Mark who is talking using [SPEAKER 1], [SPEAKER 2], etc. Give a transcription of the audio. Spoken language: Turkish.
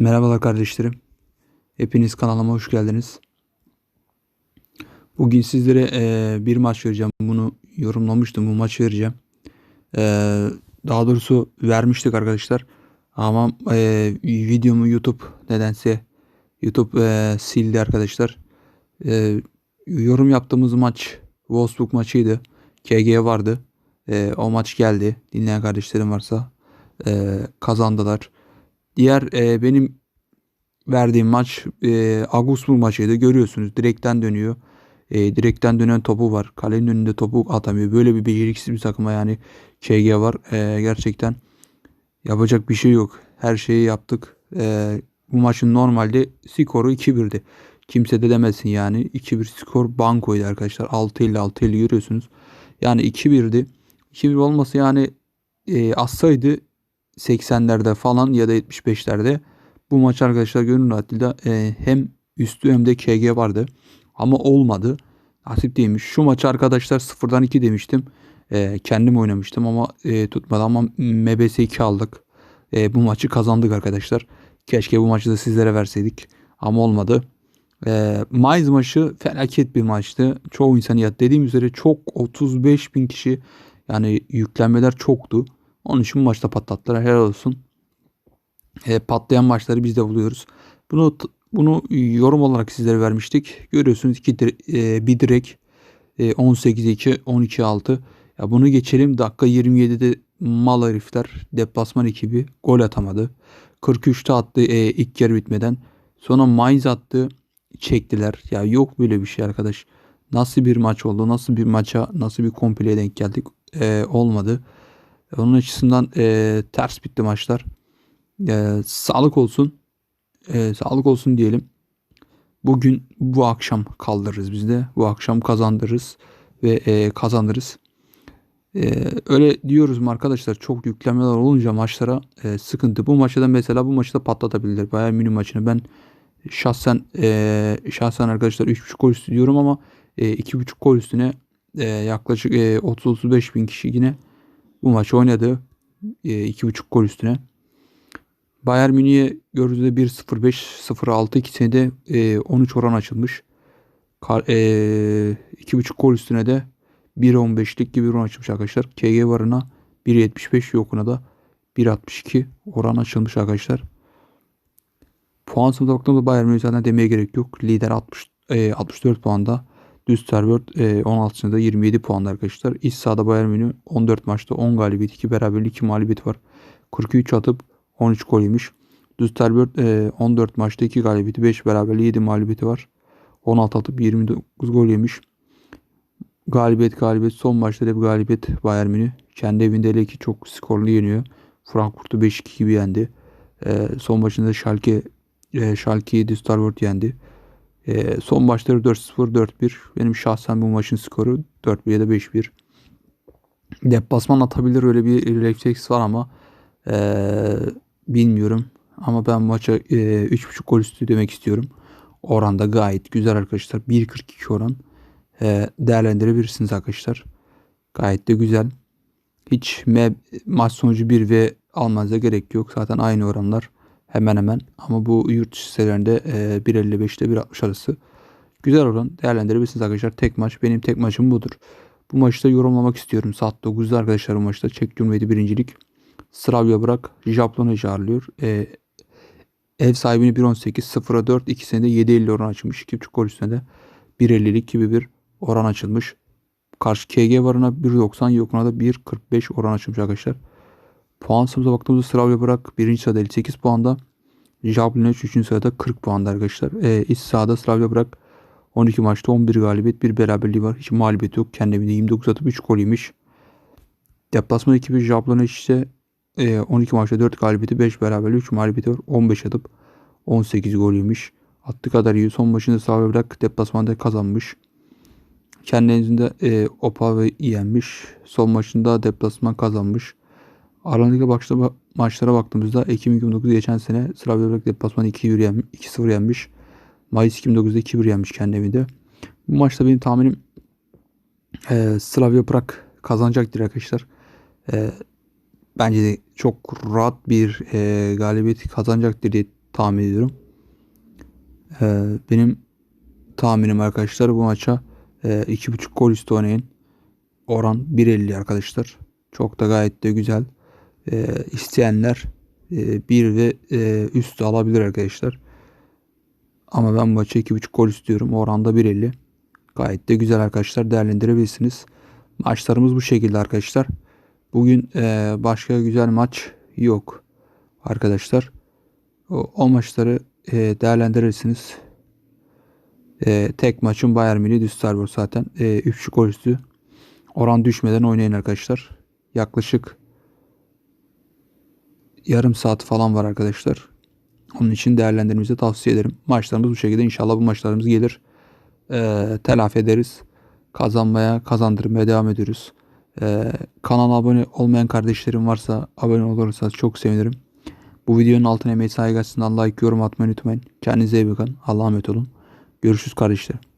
[SPEAKER 1] Merhabalar kardeşlerim. Hepiniz kanalıma hoş geldiniz. Bugün sizlere eee, bir maç vereceğim. Bunu yorumlamıştım. Bu maçı vereceğim. Eee, daha doğrusu vermiştik arkadaşlar. Ama eee, videomu YouTube nedense YouTube eee, sildi arkadaşlar. Eee, yorum yaptığımız maç Wolfsburg maçıydı. KG vardı. Eee, o maç geldi. Dinleyen kardeşlerim varsa eee, kazandılar. Diğer eee, benim verdiğim maç e, Augsburg maçıydı. Görüyorsunuz direkten dönüyor. E, direkten dönen topu var. Kalenin önünde topu atamıyor. Böyle bir beceriksiz bir takıma yani KG var. E, gerçekten yapacak bir şey yok. Her şeyi yaptık. E, bu maçın normalde skoru 2-1'di. Kimse de demesin yani. 2-1 skor bankoydu arkadaşlar. 6-50 6-50 görüyorsunuz. Yani 2-1'di. 2-1 olması yani e, assaydı 80'lerde falan ya da 75'lerde bu maç arkadaşlar gönül rahatlığıyla e, hem üstü hem de KG vardı. Ama olmadı. Nasip değilmiş. Şu maçı arkadaşlar 0'dan 2 demiştim. E, kendim oynamıştım ama e, tutmadı ama MBS 2 aldık. E, bu maçı kazandık arkadaşlar. Keşke bu maçı da sizlere verseydik. Ama olmadı. E, Mayıs maçı felaket bir maçtı. Çoğu insan ya dediğim üzere çok 35 bin kişi yani yüklenmeler çoktu. Onun için bu maçta patlattılar. Helal olsun e, patlayan maçları biz de buluyoruz. Bunu bunu yorum olarak sizlere vermiştik. Görüyorsunuz iki e, bir direk e, 18 2 12 6. Ya bunu geçelim. Dakika 27'de mal herifler deplasman ekibi gol atamadı. 43'te attı e, ilk yarı bitmeden. Sonra Mainz attı. Çektiler. Ya yok böyle bir şey arkadaş. Nasıl bir maç oldu? Nasıl bir maça, nasıl bir kompleye denk geldik? E, olmadı. Onun açısından e, ters bitti maçlar. Ee, sağlık olsun. Ee, sağlık olsun diyelim. Bugün bu akşam kaldırırız biz de. Bu akşam kazandırırız ve e, kazanırız. Ee, öyle diyoruz mu arkadaşlar çok yüklemeler olunca maçlara e, sıkıntı. Bu maçta mesela bu maçta patlatabilir. Bayern Münih maçını ben şahsen e, şahsen arkadaşlar 3.5 gol üstü diyorum ama e, 2.5 gol üstüne e, yaklaşık e, 30-35 bin kişi yine bu maçı oynadı. E, 2.5 gol üstüne. Bayern Münih'e gördüğünüzde 1.05 0.6 ikisine de e, 13 oran açılmış. Kar, e, 2.5 gol üstüne de 1.15'lik gibi oran açılmış arkadaşlar. KG varına 1.75 yokuna da 1.62 oran açılmış arkadaşlar. Puan sınıfına baktığımızda Bayern Münih zaten demeye gerek yok. Lider 60, e, 64 puanda. Düsseldorf e, 16'sında 27 puanda arkadaşlar. İç sahada Bayern Münih 14 maçta 10 galibiyet 2 beraberlik 2 mağlubiyet var. 43 atıp 13 gol yemiş. Düsseldorf e, 14 maçta 2 galibiyeti 5 beraberliği 7 mağlubiyeti var. 16 atıp 29 gol yemiş. Galibiyet galibiyet son maçta da bir galibiyet Bayern Münih. Kendi evinde hele ki çok skorlu yeniyor. Frankfurt'u 5-2 gibi yendi. E, son maçında Schalke e, Schalke'yi Düsseldorf yendi. E, son maçları 4-0 4-1. Benim şahsen bu maçın skoru 4-1 ya da 5-1. Deplasman atabilir öyle bir refleks var ama ee, bilmiyorum. Ama ben maça e, 3.5 gol üstü demek istiyorum. Oranda gayet güzel arkadaşlar. 1.42 oran e, değerlendirebilirsiniz arkadaşlar. Gayet de güzel. Hiç me maç sonucu 1 ve almanıza gerek yok. Zaten aynı oranlar hemen hemen. Ama bu yurt dışı sitelerinde e, 1.55 ile 1.60 arası. Güzel oran değerlendirebilirsiniz arkadaşlar. Tek maç. Benim tek maçım budur. Bu maçta yorumlamak istiyorum. Saat 9'da arkadaşlar bu maçta. Çek Cumhuriyeti birincilik. Sravya bırak Jablon'u çağırıyor. E, ev sahibini 1.18 0'a 4 ikisine de 7.50 oran açılmış. 2.5 gol üstüne de 1.50'lik gibi bir oran açılmış. Karşı KG varına 1.90 yokuna da 1.45 oran açılmış arkadaşlar. Puan sırasına baktığımızda Sravya bırak 1. sırada 58 puanda. Jablonec 3. sırada 40 puanda arkadaşlar. E, iç sahada Slavia bırak 12 maçta 11 galibiyet bir beraberliği var. Hiç mağlubiyet yok. Kendi evinde 29 atıp 3 gol yemiş. Deplasman ekibi Jablonec ise 12 maçta 4 galibiyeti 5 beraberliği 3 mağlubiyeti var. 15 atıp 18 gol yemiş. Attığı kadar iyi. Son maçında sahaya bırak deplasmanda kazanmış. Kendi evinde e, Opav'ı yenmiş. Son maçında deplasman kazanmış. Aralıkta başta maçlara baktığımızda Ekim 2009 geçen sene Slavia Prag deplasmanı 2-0 yenmiş. Mayıs 2009'da 2-1 yenmiş kendi evinde. Bu maçta benim tahminim e, Slavia Prag kazanacaktır arkadaşlar. E, bence de çok rahat bir e, galibiyet kazanacaktır diye tahmin ediyorum. Ee, benim tahminim arkadaşlar bu maça e, 2.5 gol üstü oynayın. Oran 1.50 arkadaşlar. Çok da gayet de güzel. Ee, isteyenler e, 1 ve e, üstü alabilir arkadaşlar. Ama ben maça 2.5 gol istiyorum. Oranda 1.50. Gayet de güzel arkadaşlar. Değerlendirebilirsiniz. Maçlarımız bu şekilde arkadaşlar. Bugün e, başka güzel maç yok arkadaşlar. O, o maçları e, değerlendirirsiniz. E, tek maçın Bayern Münih Düsseldorf zaten. E, 3.5 gol üstü. Oran düşmeden oynayın arkadaşlar. Yaklaşık yarım saat falan var arkadaşlar. Onun için değerlendirmenizi tavsiye ederim. Maçlarımız bu şekilde. İnşallah bu maçlarımız gelir. Ee, telafi ederiz. Kazanmaya, kazandırmaya devam ediyoruz. Ee, kanala abone olmayan kardeşlerim varsa abone olursanız çok sevinirim. Bu videonun altına emeği saygı açısından like, yorum atmayı unutmayın. Kendinize iyi bakın. Allah'a emanet olun. Görüşürüz kardeşlerim.